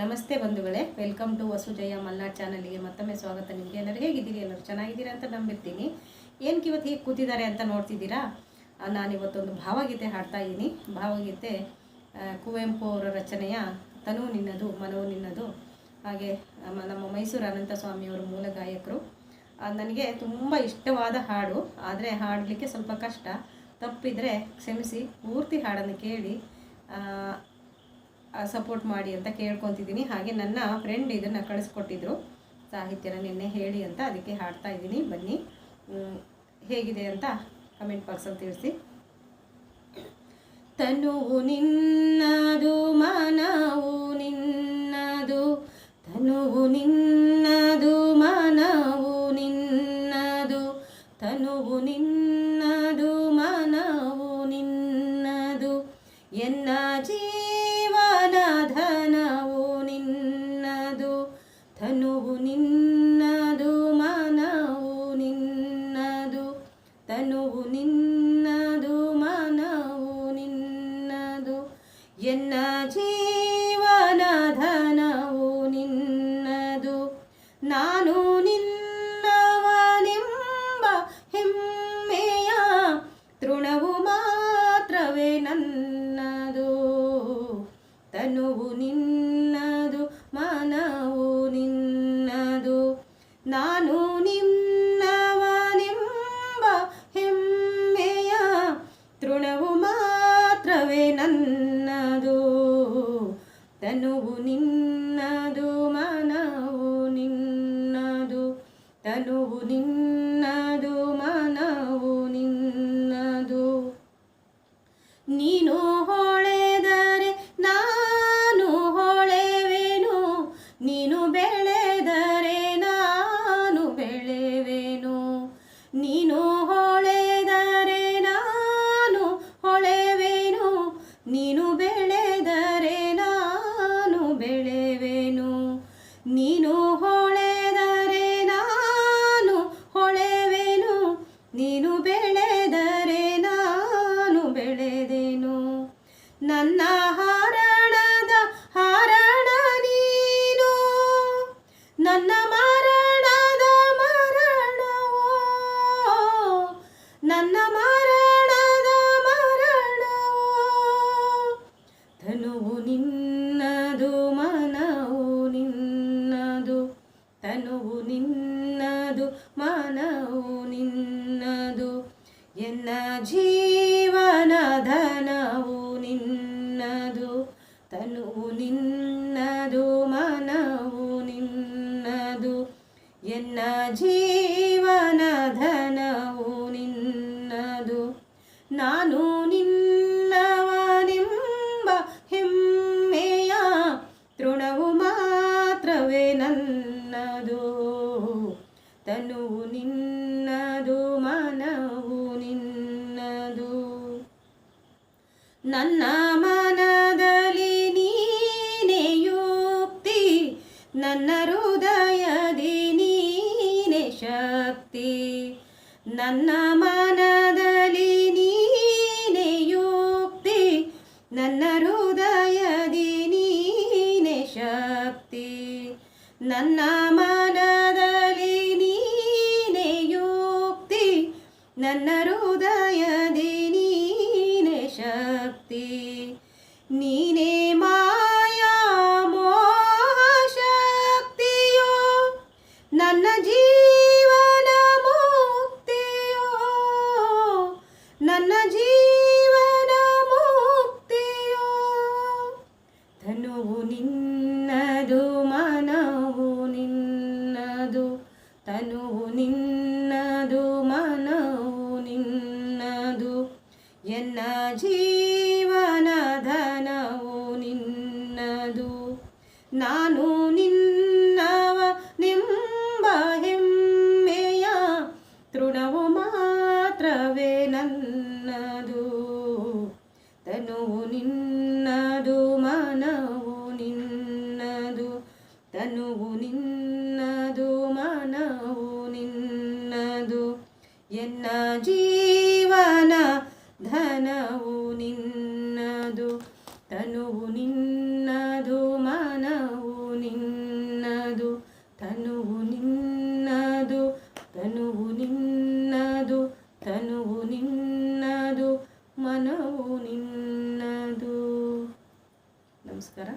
ನಮಸ್ತೆ ಬಂಧುಗಳೇ, welcome to ವಸುಜಯ Malnad ಚಾನಲ್ಗೆ ಮತ್ತೊಮ್ಮೆ ಸ್ವಾಗತ ನಿಮಗೆ ಎಲ್ಲರೂ ಹೇಗಿದ್ದೀರಿ? ಎಲ್ಲರೂ ಚೆನ್ನಾಗಿದ್ದೀರಾ ಅಂತ ನಂಬಿರ್ತೀನಿ. ಏನಕ್ಕೆ ಇವತ್ತು ಹೀಗೆ ಕೂತಿದ್ದಾರೆ ಅಂತ ನೋಡ್ತಿದ್ದೀರಾ? ನಾನು ಇವತ್ತೊಂದು ಭಾವಗೀತೆ ಹಾಡ್ತಾ ಇದ್ದೀನಿ. ಭಾವಗೀತೆ ಕುವೆಂಪು ಅವರ ರಚನೆಯ ತನು ನಿನ್ನದು ಮನವು ನಿನ್ನದು. ಹಾಗೆ ನಮ್ಮ ನಮ್ಮ ಮೈಸೂರು ಅನಂತ ಸ್ವಾಮಿಯವರು ಮೂಲ ಗಾಯಕರು. ನನಗೆ ತುಂಬ ಇಷ್ಟವಾದ ಹಾಡು. ಆದರೆ ಹಾಡಲಿಕ್ಕೆ ಸ್ವಲ್ಪ ಕಷ್ಟ. ತಪ್ಪಿದರೆ ಕ್ಷಮಿಸಿ, ಪೂರ್ತಿ ಹಾಡನ್ನು ಕೇಳಿ. ಸಪೋರ್ಟ್ ಮಾಡಿ ಅಂತ ಕೇಳ್ಕೊತಿದ್ದೀನಿ. ಹಾಗೆ ನನ್ನ ಫ್ರೆಂಡ್ ಇದನ್ನು ಕಳಿಸ್ಕೊಟ್ಟಿದ್ರು. ಸಾಹಿತ್ಯನ ನಿನ್ನೆ ಹೇಳಿ ಅಂತ ಅದಕ್ಕೆ ಹಾಡ್ತಾ ಇದ್ದೀನಿ. ಬನ್ನಿ. ಹೇಗಿದೆ ಅಂತ ಕಮೆಂಟ್ ಬಾಕ್ಸಲ್ಲಿ ತಿಳಿಸಿ. ತನುವು ನಿನ್ನದು ಮನವು ನಿನ್ನದು, ತನುವು ನಿನ್ನದು ನಾನು ನಿನ್ನವನೆಂಬ ಹೆಮ್ಮೆಯ ತೃಣವು ಮಾತ್ರವೇ ನನ್ನದು. ತನುವು ನಿನ್ನದು ತನುವು ನಿನ್ನದು ನನ್ನ ಹಾರಣದ ಹಾರಣ ನೀನು. ನನ್ನ ಮಾರಣದ ಮರಣವೋ. ನನ್ನ ಮರಣದ ಮರಣವೋ. ತನುವು ನಿನ್ನದು, ಮನವು ನಿನ್ನದು. ತನುವು ನಿನ್ನದು, ಮನವು ನಿನ್ನದು. ಎನ್ನ ಜೀವನ ನಿನ್ನದು ತನುವು ನಿನ್ನದು ಮನವು ನಿನ್ನದು, ಎನ್ನ ಜೀವನ ಧನವು ನಿನ್ನದು. ನಾನು ನಿನ್ನವನೆಂಬ ಹೆಮ್ಮೆಯ ತೃಣವು ಮಾತ್ರವೇ ನನ್ನದು. ತನುವು ನಿನ್ನದು ಮನವು ನಿನ್ನದು. ನನ್ನ ನನ್ನ ಮನದಲ್ಲಿ ನೀನೆ ಯುಕ್ತಿ ನನ್ನ ಹೃದಯದಿ ನೀನೆ ಶಕ್ತಿ. ನನ್ನ ಮನದಲ್ಲಿ ನೀನೆ ಯುಕ್ತಿ ನನ್ನ ಹೃದಯದಿ ನೀನೆ ಶಕ್ತಿ. ನೀನೇ ನಿನ್ನದು ಮನವು ನಿನ್ನದು ತನುವು ನಿನ್ನದು ಮನವು ನಿನ್ನದು. ಎನ್ನ ಜೀವನ ಧನವು ನಿನ್ನದು. ನಾನು ನಿನ್ನವ ಮನವು ನಿನ್ನದು, ತನುವು ನಿನ್ನದು, ಮನವು ನಿನ್ನದು, ತನುವು ನಿನ್ನದು ತನುವು ನಿನ್ನದು ತನುವು ನಿನ್ನದು, ಮನವು ನಿನ್ನದು. ನಮಸ್ಕಾರ.